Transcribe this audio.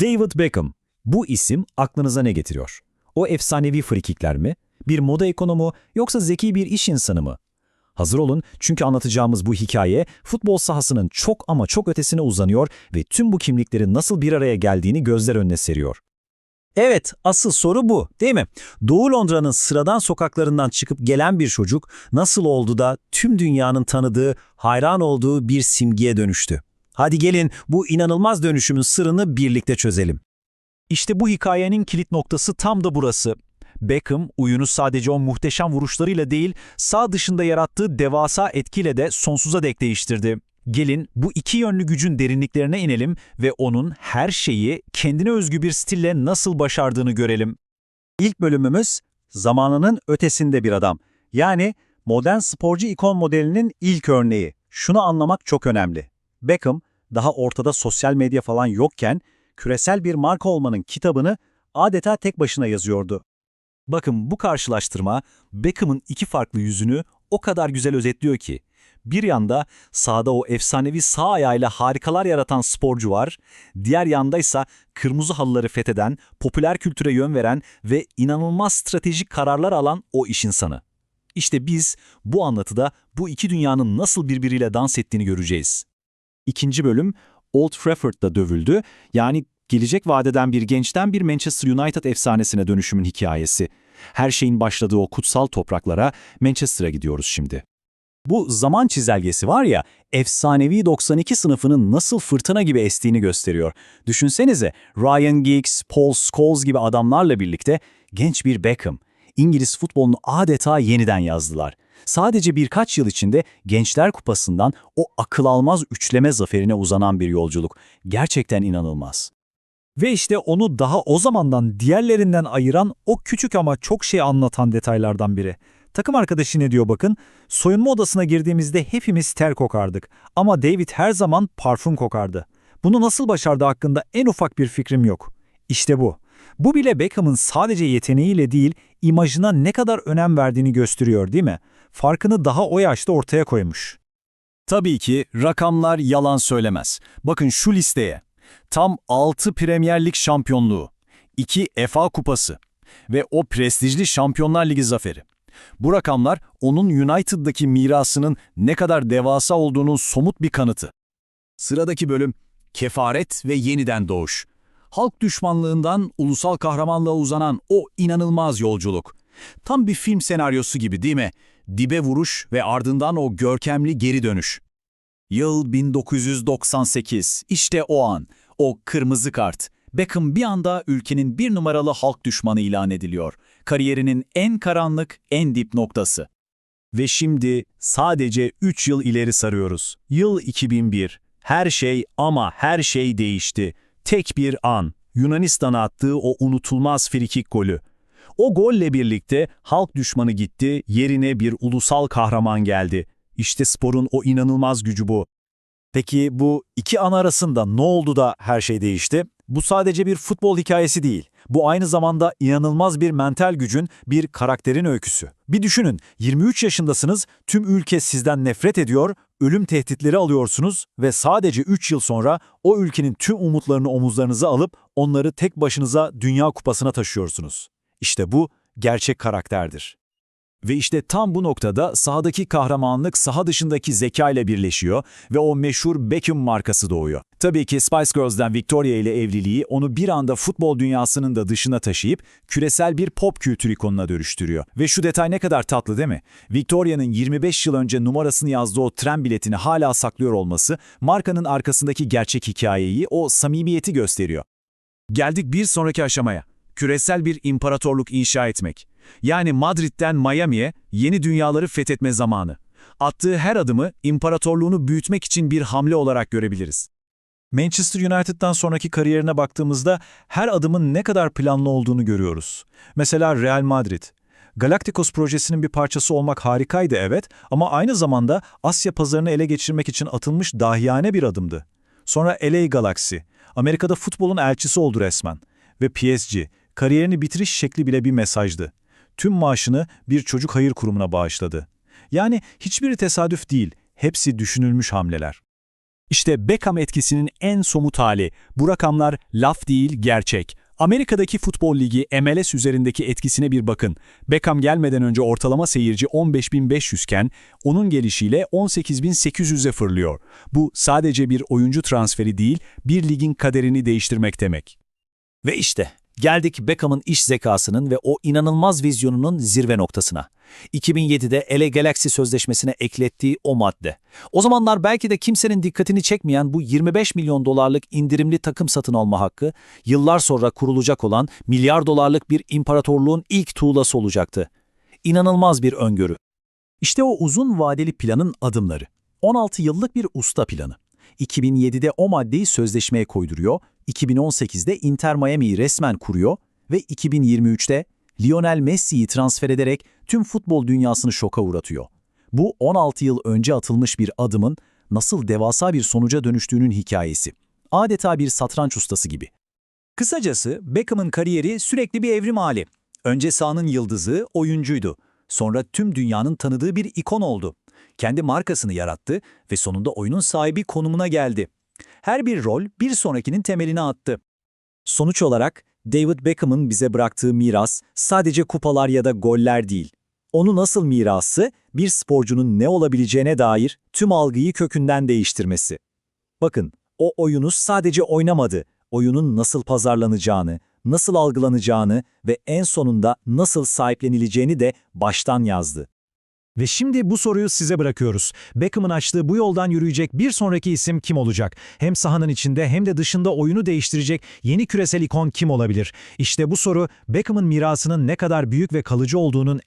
David Beckham. Bu isim aklınıza ne getiriyor? O efsanevi frikikler mi? Bir moda ekonomu yoksa zeki bir iş insanı mı? Hazır olun çünkü anlatacağımız bu hikaye futbol sahasının çok ama çok ötesine uzanıyor ve tüm bu kimliklerin nasıl bir araya geldiğini gözler önüne seriyor. Evet, asıl soru bu, değil mi? Doğu Londra'nın sıradan sokaklarından çıkıp gelen bir çocuk nasıl oldu da tüm dünyanın tanıdığı, hayran olduğu bir simgeye dönüştü? Hadi gelin bu inanılmaz dönüşümün sırrını birlikte çözelim. İşte bu hikayenin kilit noktası tam da burası. Beckham, oyunu sadece o muhteşem vuruşlarıyla değil, sağ dışında yarattığı devasa etkiyle de sonsuza dek değiştirdi. Gelin bu iki yönlü gücün derinliklerine inelim ve onun her şeyi kendine özgü bir stille nasıl başardığını görelim. İlk bölümümüz zamanının ötesinde bir adam. Yani modern sporcu ikon modelinin ilk örneği. Şunu anlamak çok önemli. Beckham daha ortada sosyal medya falan yokken küresel bir marka olmanın kitabını adeta tek başına yazıyordu. Bakın bu karşılaştırma Beckham'ın iki farklı yüzünü o kadar güzel özetliyor ki. Bir yanda sahada o efsanevi sağ ayağıyla harikalar yaratan sporcu var, diğer yandaysa kırmızı halıları fetheden, popüler kültüre yön veren ve inanılmaz stratejik kararlar alan o iş insanı. İşte biz bu anlatıda bu iki dünyanın nasıl birbiriyle dans ettiğini göreceğiz. İkinci bölüm Old Trafford'da dövüldü, yani gelecek vadeden bir gençten bir Manchester United efsanesine dönüşümün hikayesi. Her şeyin başladığı o kutsal topraklara Manchester'a gidiyoruz şimdi. Bu zaman çizelgesi var ya, efsanevi 92 sınıfının nasıl fırtına gibi estiğini gösteriyor. Düşünsenize Ryan Giggs, Paul Scholes gibi adamlarla birlikte genç bir Beckham, İngiliz futbolunu adeta yeniden yazdılar. Sadece birkaç yıl içinde Gençler Kupası'ndan o akıl almaz üçleme zaferine uzanan bir yolculuk. Gerçekten inanılmaz. Ve işte onu daha o zamandan diğerlerinden ayıran o küçük ama çok şey anlatan detaylardan biri. Takım arkadaşı ne diyor bakın, soyunma odasına girdiğimizde hepimiz ter kokardık ama David her zaman parfüm kokardı. Bunu nasıl başardı hakkında en ufak bir fikrim yok. İşte bu. Bu bile Beckham'ın sadece yeteneğiyle değil, imajına ne kadar önem verdiğini gösteriyor değil mi? Farkını daha o yaşta ortaya koymuş. Tabii ki rakamlar yalan söylemez. Bakın şu listeye. Tam 6 Premier Lig şampiyonluğu, 2 FA Kupası ve o prestijli Şampiyonlar Ligi zaferi. Bu rakamlar onun United'daki mirasının ne kadar devasa olduğunun somut bir kanıtı. Sıradaki bölüm kefaret ve yeniden doğuş. Halk düşmanlığından ulusal kahramanlığa uzanan o inanılmaz yolculuk. Tam bir film senaryosu gibi değil mi? Dibe vuruş ve ardından o görkemli geri dönüş. Yıl 1998. İşte o an. O kırmızı kart. Beckham bir anda ülkenin bir numaralı halk düşmanı ilan ediliyor. Kariyerinin en karanlık, en dip noktası. Ve şimdi sadece 3 yıl ileri sarıyoruz. Yıl 2001. Her şey ama her şey değişti. Tek bir an. Yunanistan'a attığı o unutulmaz frikik golü. O golle birlikte halk düşmanı gitti, yerine bir ulusal kahraman geldi. İşte sporun o inanılmaz gücü bu. Peki bu iki an arasında ne oldu da her şey değişti? Bu sadece bir futbol hikayesi değil. Bu aynı zamanda inanılmaz bir mental gücün, bir karakterin öyküsü. Bir düşünün, 23 yaşındasınız, tüm ülke sizden nefret ediyor, ölüm tehditleri alıyorsunuz ve sadece 3 yıl sonra o ülkenin tüm umutlarını omuzlarınıza alıp onları tek başınıza Dünya Kupası'na taşıyorsunuz. İşte bu gerçek karakterdir. Ve işte tam bu noktada sahadaki kahramanlık saha dışındaki zeka ile birleşiyor ve o meşhur Beckham markası doğuyor. Tabii ki Spice Girls'den Victoria ile evliliği onu bir anda futbol dünyasının da dışına taşıyıp küresel bir pop kültür ikonuna dönüştürüyor. Ve şu detay ne kadar tatlı değil mi? Victoria'nın 25 yıl önce numarasını yazdığı o tren biletini hala saklıyor olması markanın arkasındaki gerçek hikayeyi, o samimiyeti gösteriyor. Geldik bir sonraki aşamaya. Küresel bir imparatorluk inşa etmek. Yani Madrid'den Miami'ye yeni dünyaları fethetme zamanı. Attığı her adımı imparatorluğunu büyütmek için bir hamle olarak görebiliriz. Manchester United'dan sonraki kariyerine baktığımızda her adımın ne kadar planlı olduğunu görüyoruz. Mesela Real Madrid. Galacticos projesinin bir parçası olmak harikaydı evet ama aynı zamanda Asya pazarını ele geçirmek için atılmış dahiyane bir adımdı. Sonra LA Galaxy, Amerika'da futbolun elçisi oldu resmen. Ve PSG, kariyerini bitiriş şekli bile bir mesajdı tüm maaşını bir çocuk hayır kurumuna bağışladı. Yani hiçbiri tesadüf değil, hepsi düşünülmüş hamleler. İşte Beckham etkisinin en somut hali. Bu rakamlar laf değil, gerçek. Amerika'daki futbol ligi MLS üzerindeki etkisine bir bakın. Beckham gelmeden önce ortalama seyirci 15.500 iken onun gelişiyle 18.800'e fırlıyor. Bu sadece bir oyuncu transferi değil, bir ligin kaderini değiştirmek demek. Ve işte geldik Beckham'ın iş zekasının ve o inanılmaz vizyonunun zirve noktasına. 2007'de LA Galaxy sözleşmesine eklettiği o madde. O zamanlar belki de kimsenin dikkatini çekmeyen bu 25 milyon dolarlık indirimli takım satın alma hakkı, yıllar sonra kurulacak olan milyar dolarlık bir imparatorluğun ilk tuğlası olacaktı. İnanılmaz bir öngörü. İşte o uzun vadeli planın adımları. 16 yıllık bir usta planı. 2007'de o maddeyi sözleşmeye koyduruyor, 2018'de Inter Miami'yi resmen kuruyor ve 2023'te Lionel Messi'yi transfer ederek tüm futbol dünyasını şoka uğratıyor. Bu 16 yıl önce atılmış bir adımın nasıl devasa bir sonuca dönüştüğünün hikayesi. Adeta bir satranç ustası gibi. Kısacası Beckham'ın kariyeri sürekli bir evrim hali. Önce sahanın yıldızı, oyuncuydu. Sonra tüm dünyanın tanıdığı bir ikon oldu. Kendi markasını yarattı ve sonunda oyunun sahibi konumuna geldi. Her bir rol bir sonrakinin temelini attı. Sonuç olarak David Beckham'ın bize bıraktığı miras sadece kupalar ya da goller değil. Onun asıl mirası bir sporcunun ne olabileceğine dair tüm algıyı kökünden değiştirmesi. Bakın, o oyunu sadece oynamadı, oyunun nasıl pazarlanacağını, nasıl algılanacağını ve en sonunda nasıl sahiplenileceğini de baştan yazdı. Ve şimdi bu soruyu size bırakıyoruz. Beckham'ın açtığı bu yoldan yürüyecek bir sonraki isim kim olacak? Hem sahanın içinde hem de dışında oyunu değiştirecek yeni küresel ikon kim olabilir? İşte bu soru Beckham'ın mirasının ne kadar büyük ve kalıcı olduğunun